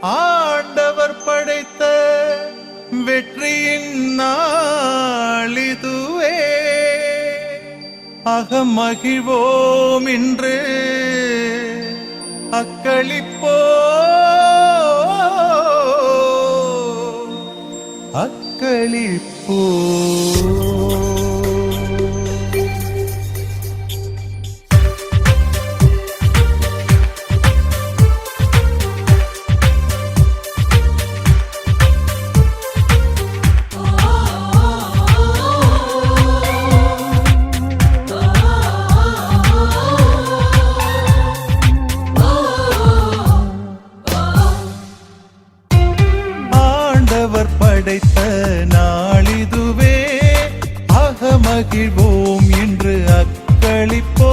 ஆண்டவர் படைத்த வெற்றியின் நாளிதுவே. அகமகிழ்வோம் இன்று. அக்களிப்போ அக்களிப்போ படைத்த நாளிதுவே அகமகிழ்வோம் என்று அக்களிப்போ.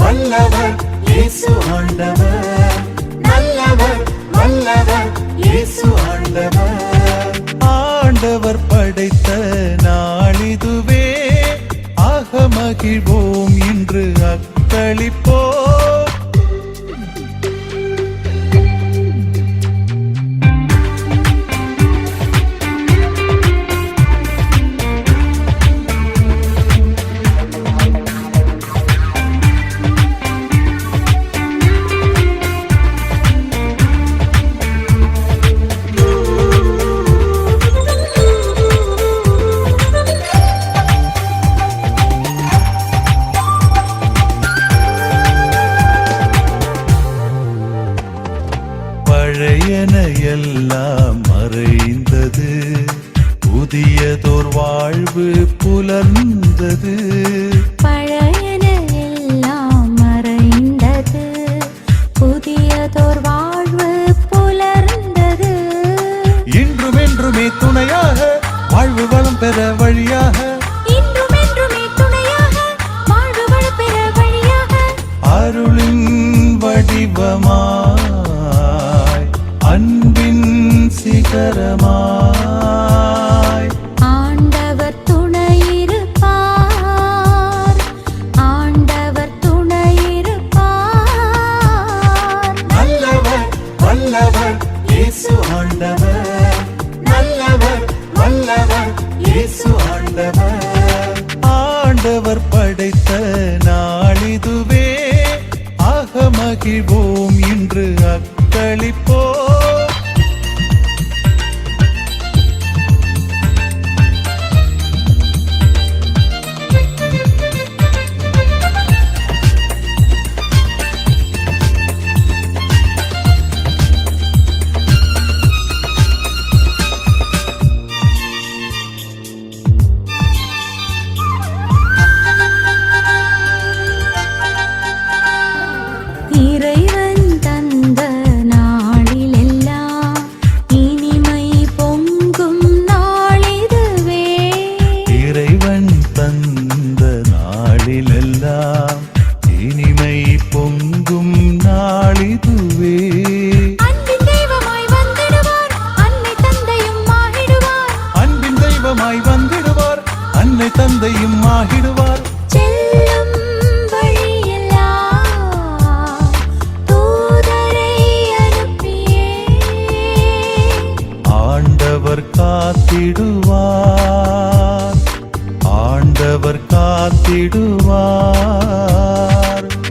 வல்லவர் இயேசு ஆண்டவர். நல்லவர் வல்லவர் இயேசு ஆண்டவர். மகிழ்வோம் என்று அக்களிப்போ பழையன எல்லாம் மறைந்தது. புதியதோர் வாழ்வு புலர்ந்தது. பழையன எல்லாம் மறைந்தது. புதியதோர் வாழ்வு புலர்ந்தது. இன்றும் என்றுமே துணையாக வாழ்வு வளம் பெற வழியாக. அருளின் வடிவமாய் அன்பின் சிகரமாய். ஆண்டவர் துணையிருப்பார் ஆண்டவர் துணையிருப்பார் நல்லவர் வல்லவர் இயேசு ஆண்டவர். நல்லவர் வல்லவர் இயேசு ஆண்டவர். ஆண்டவர் படைத்த தந்தையும் ஆகிடுவார். ஆண்டவர் காத்திடுவார். ஆண்டவர் காத்திடுவார்.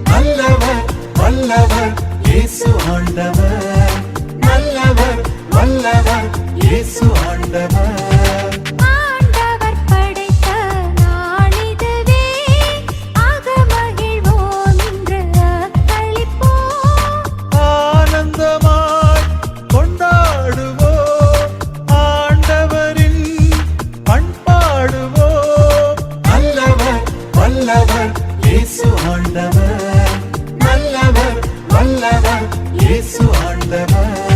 நல்லவர் வல்லவர் இயேசு ஆண்டவர். நல்லவர் வல்லவர் இயேசு ஆண்டவர். நல்லவர் இயேசு ஆண்டவர். நல்லவர் வல்லவர் இயேசு ஆண்டவர்.